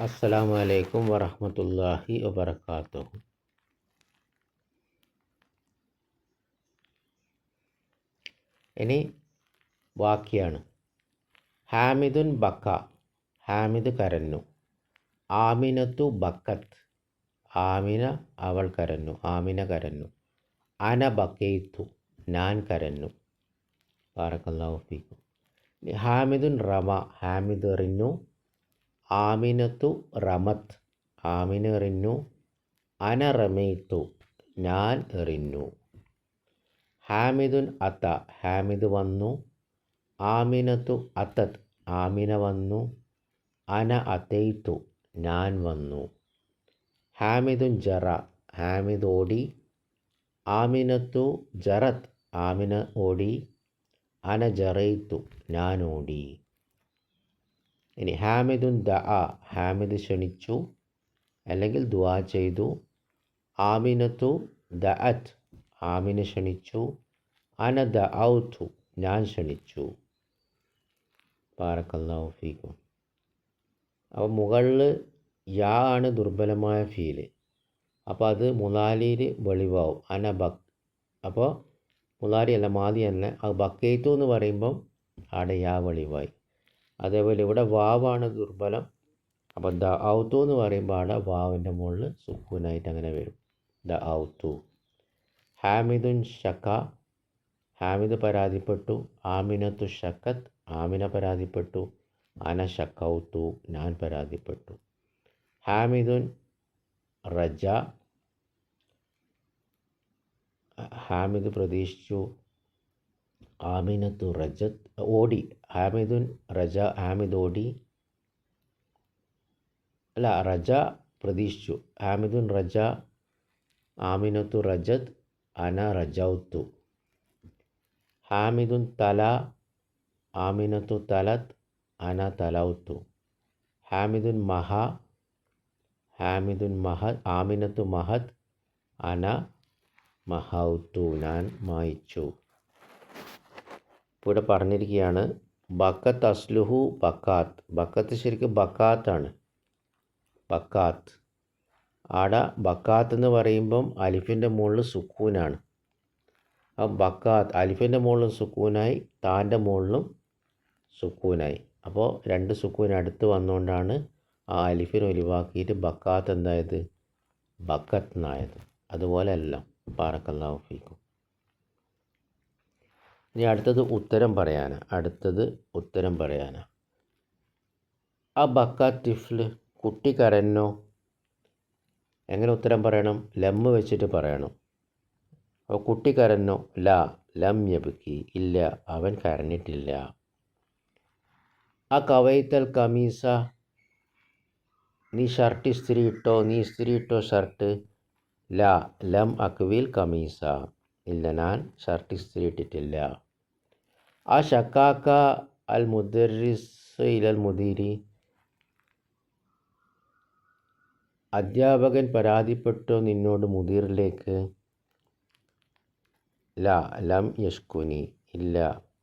അസ്സലാമു അലൈക്കും വറഹ്മത്തുള്ളാഹി വബറകാതുഹു ഇനി വാക്യാണ്. ഹാമിദുൻ ബക്ക ഹാമിദ് കരന്നു ആമിനത്തു ബക്കത്ത് ആമിന അവൾ കരന്നു ആമിന കരന്നു അന ബക്കയിത്തു ഞാൻ കരന്നു ബാറക്കല്ലാഹു ഫീക്കും. ഹാമിദുൻ റമ ഹാമിദ് എറിഞ്ഞു. ആമിനത്തു റമത്ത് ആമിന എറിഞ്ഞു അന റമീത്തു ഞാൻ എറിഞ്ഞു. ഹാമിദുൻ അത്ത ഹാമിദ് വന്നു. ആമിനത്തു അത്തത് ആമിന വന്നു. അന അത്തയിത്തു ഞാൻ വന്നു. ഹാമിദുൻ ജറ ഹാമിദ് ഓടി. ആമിനത്തു ജറത്ത് ആമിന ഓടി. അന ജറയിത്തു ഞാൻ ഓടി. ഇനി ഹാമിദുൻ ദ ആ ഹാമിദ് ക്ഷണിച്ചു. അല്ലെങ്കിൽ ദുവാ ചെയ്തു. ആമിനത്തു ദ അത് ആമിന ക്ഷണിച്ചു. അന ദ ഔത്തു ഞാൻ ക്ഷണിച്ചു. പാറക്കല്ലാഹു ഫീക്കും. അപ്പോൾ മുകളിൽ യാ ആണ് ദുർബലമായ ഫീൽ. അപ്പോൾ അത് മുലാലിയിൽ വെളിവാവും. അന ബക്. അപ്പോൾ മുലാരി അല്ല മാതി തന്നെ അത് ബക്കേത്തു എന്ന് പറയുമ്പം അവിടെ യാ വെളിവായി. അതേപോലെ ഇവിടെ വാവാണ് ദുർബലം. അപ്പോൾ ദ ഔത്തു എന്ന് പറയുമ്പോൾ അവിടെ വാവിന്റെ മുകളിൽ സുക്കൂനായിട്ട് അങ്ങനെ വരും. ദ ഔത്തു ഹാമിദുൻ ഷക്ക ഹാമിദ് പരാതിപ്പെട്ടു. ആമിനത്തു ഷക്കത്ത് ആമിന പരാതിപ്പെട്ടു. അന ഷക്കൗത്തു ഞാൻ പരാതിപ്പെട്ടു. ഹാമിദുൻ റജ. ഹാമിദ് പ്രതീക്ഷിച്ചു. ആമിനത്തു റജത് ഓടി ഹാമിദുൻ റജ ഹാമിദ് ഓടി. അല്ല റജ പ്രതീക്ഷിച്ചു. ഹാമിദുൻ റജ ആമിനത്തു റജത് അന റജൗത്തു. ഹാമിദുൻ തല ആമിനത്തു തലത് അന തലൗത്തു. ഹാമിദുൻ മഹ ഹാമിദുൻ മഹത് ആമിനത്തു മഹത് അന മഹൗത്തു. ഞാൻ മായിച്ചു. ഇവിടെ പറഞ്ഞിരിക്കുകയാണ് ബക്കത്ത് അസ്ലുഹു ബക്കാത്ത്. ബക്കത്ത് ശരിക്കും ബക്കാത്താണ്. ബക്കാത്ത്. ആട ബക്കാത്ത് എന്ന് പറയുമ്പം അലിഫിന്റെ മുകളിൽ സുക്കൂനാണ്. ആ ബക്കാത്ത് അലിഫിന്റെ മുകളിലും സുക്കൂനായി താന്റെ മുകളിലും സുക്കൂനായി. അപ്പോൾ രണ്ട് സുക്കൂൻ അടുത്ത് വന്നുകൊണ്ടാണ് ആ അലിഫിനെ ഒഴിവാക്കിയിട്ട് ബക്കാത്ത് എന്തായത്? ബക്കത്ത് എന്നായത്. അതുപോലെ എല്ലാം. പാറക്കല്ലാഹു ഫീക്കും. ഇനി അടുത്തത് ഉത്തരം പറയാനാണ് അടുത്തത് ഉത്തരം പറയാനാണ് ആ ബക്ക ടിഫ്ല് കുട്ടി കരഞ്ഞോ എങ്ങനെ ഉത്തരം പറയണം? ലമ്മ് വെച്ചിട്ട് പറയണം. അപ്പോൾ കുട്ടി കരഞ്ഞോ ല. ലം യബുക്കി. ഇല്ല. അവൻ കരഞ്ഞിട്ടില്ല. ആ കവൈത്തൽ കമീസ നീ ഷർട്ട് ഇസ്തിരി ഇട്ടോ? നീ ഇസ്തിരി ഇട്ടോ ഷർട്ട്? ല. ലം അക്വിൽ കമീസ. ഇല്ല ഞാൻ ഷർട്ട് ഇസ്തിരി ഇട്ടിട്ടില്ല ആ ഷക്കാക്ക അൽ മുദറിസ് ഇലൽ മുദീരി അധ്യാപകൻ പരാതിപ്പെട്ടോ നിന്നോട് മുദീറിലേക്ക്. ല ലം യഷ്കുനി. ഇല്ല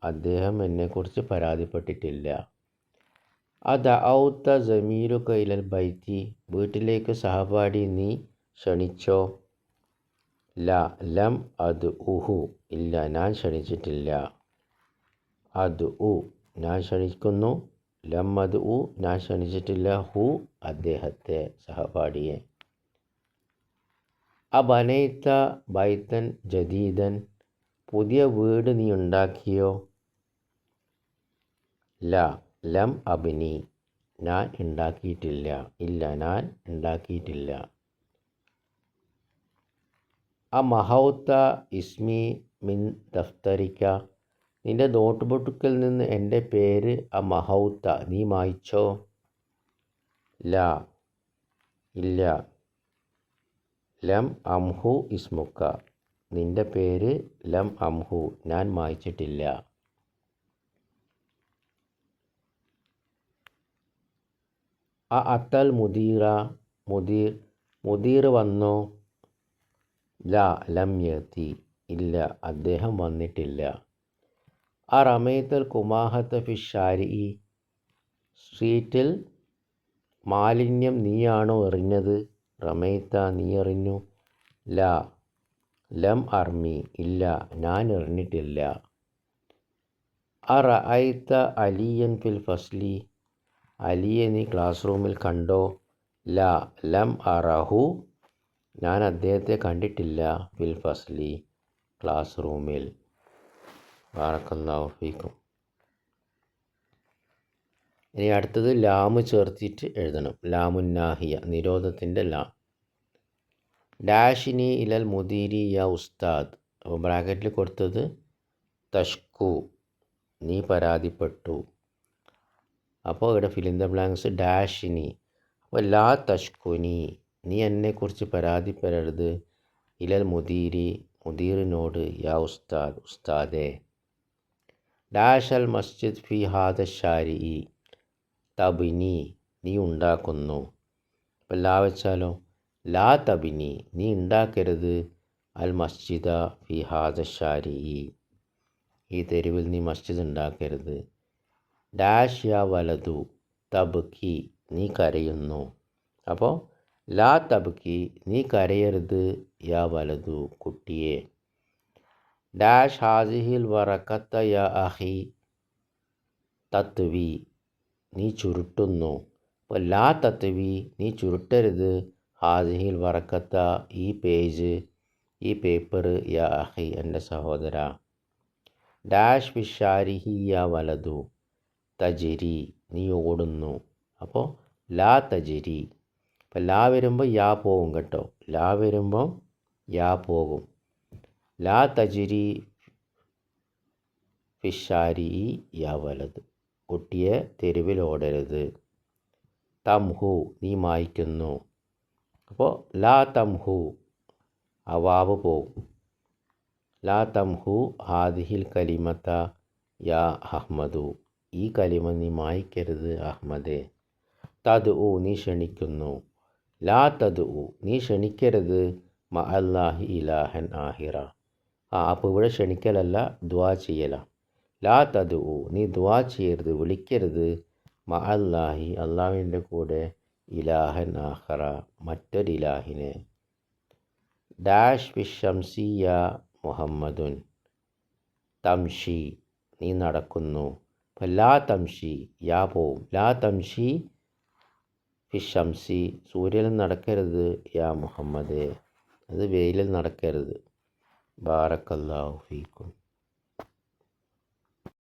അദ്ദേഹം എന്നെക്കുറിച്ച് പരാതിപ്പെട്ടിട്ടില്ല. അത് ഔത്ത ജമീലു കൈലൽ ബൈത്തി വീട്ടിലേക്ക് സഹപാഠി നീ ക്ഷണിച്ചോ? ല ലം അത് ഉഹു. ഇല്ല ഞാൻ ക്ഷണിച്ചിട്ടില്ല. അത് ഉ ഞാൻ ക്ഷണിക്കുന്നു. ലം അത് ഉ ഞാൻ ക്ഷണിച്ചിട്ടില്ല. ഹു അദ്ദേഹത്തെ സഹപാഠിയെ. അബനൈത്ത ബൈത്തൻ ജദീദൻ പുതിയ വീട് നീ ഉണ്ടാക്കിയോ? ല ലം അബിനി ഞാൻ ഉണ്ടാക്കിയിട്ടില്ല. ഇല്ല ഞാൻ ഉണ്ടാക്കിയിട്ടില്ല. ആ മഹൗത്ത ഇസ്മി മിൻ ദഫ്തരിക്ക. നിന്റെ നോട്ട് ബുക്കിൽ നിന്ന് എന്റെ പേര് ആ മഹൗത്ത. നീ മായ്ച്ചോ? ല. ഇല്ല. ലം അംഹു ഇസ്മുക്ക. നിന്റെ പേര് ലം അംഹു. ഞാൻ മായ്ച്ചിട്ടില്ല. ആ അത്തൽ മുദീറ മുദീർ മുദീർ വന്നോ? ല ലം യത്തി ഇല്ല അദ്ദേഹം വന്നിട്ടില്ല. ആ റമയത്തൽ കുമാഹത്ത് ഫിഷാരി സ്ട്രീറ്റിൽ മാലിന്യം നീയാണോ എറിഞ്ഞത്? റമയത്ത നീ എറിഞ്ഞു? ല ലം അർമി. ഇല്ല ഞാൻ എറിഞ്ഞിട്ടില്ല. ആ ഐത്ത അലിയൻ ഫിൽ ഫസ്ലി. അലിയെ നീ ക്ലാസ് റൂമിൽ കണ്ടോ? ല ലം അറഹു ഞാൻ അദ്ദേഹത്തെ കണ്ടിട്ടില്ല ഫിൽ ഫസ്ലി ക്ലാസ് റൂമിൽ. ബാറക്കല്ലാഹു ഫീക്കും ഇനി അടുത്തത് ലാമ് ചേർത്തിട്ട് എഴുതണം. ലാമുന്നാഹിയ നിരോധത്തിന്റെ ലാം. ഡാഷിനി ഇലൽ മുദീരി യ ഉസ്താദ്. അപ്പോൾ ബ്രാക്കറ്റിൽ കൊടുത്തത് തഷ്കു നീ പരാതിപ്പെട്ടു. അപ്പോൾ ഇവിടെ ഫിലിൻ ദ ബ്ലാങ്ക്സ് ഡാഷിനി അപ്പോൾ ലാ തഷ്കുനി. നീ എന്നെക്കുറിച്ച് പരാതിപ്പെടരുത്. ഇലൽ മുദീരി മുദീറിനോട് യാ ഉസ്താദ് ഉസ്താദേ. ഡാഷൽ മസ്ജിദ് ഫി ഹാദ ഷാരി തബിനി നീ ഉണ്ടാക്കുന്നു. അപ്പം ലാ വെച്ചാലോ? ലാ തബിനി നീ ഉണ്ടാക്കരുത്. അൽ മസ്ജിദ ഫി ഹാദ ഷാരി ഈ തെരുവിൽ നീ മസ്ജിദ് ഉണ്ടാക്കരുത്. ഡാഷ് യാ വലതു തബ്കി നീ കരയുന്നു. അപ്പോൾ ലാ തബ്ക്കി നീ കരയരുത് യാ വലതു കുട്ടിയെ. ഡാഷ് ഹാസിഹിൽ വറക്കത്ത യാ അഹി. തത്വി നീ ചുരുട്ടുന്നു. അപ്പോൾ ലാ തത്വി നീ ചുരുട്ടരുത് ഹാസിഹിൽ വറക്കത്ത ഈ പേജ് ഈ പേപ്പർ യാ അഹി എന്റെ സഹോദര. ഡാഷ് വിഷാരിഹി യാ വലതു. തജിരി നീ ഓടുന്നു. അപ്പോൾ ലാ തജിരി അപ്പോൾ ലാ വരുമ്പോൾ യാ പോകും കേട്ടോ. ലാ വരുമ്പോൾ യാ പോകും ലാ തജിരി ഫിഷാരി യാ വലത്. കുട്ടിയെ തെരുവിൽ ഓടരുത്. തംഹു നീ മായ്ക്കുന്നു. അപ്പോൾ ലാ തംഹു അവാവ് പോകും ലാ തംഹു ഹാദിഹിൽ കലിമത്ത യാ അഹ്മദു. ഈ കലിമ നീ മായ്ക്കരുത് അഹ്മദേ. തത് ഊ നീ ക്ഷണിക്കുന്നു. ലാ തത് ഉ നീ ക്ഷണിക്കരുത്. മ അല്ലാഹി ഇലാഹൻ ആഹിറ. ആ അപ്പോൾ ഇവിടെ ക്ഷണിക്കലല്ല ദ്വാ ചെയ്യല. ലാ തത് ഉ നീ ദ്വാ ചെയ്യരുത് വിളിക്കരുത്. മ അല്ലാഹി അള്ളാഹുവിന്റെ കൂടെ ഇലാഹൻ ആഹറ മറ്റൊരു ഇലാഹിനെ. ഡാഷ് വിഷംസിയ മുഹമ്മദുൻ. തംഷി നീ നടക്കുന്നു. ലാ തംഷി യാ പോവും. ലാ തംഷി ഫിഷംസി സൂര്യനിൽ നടക്കരുത് യാ മുഹമ്മദേ. അത് വെയിലിൽ നടക്കരുത്. ബാറക്കല്ലാഹു ഫീക്കും.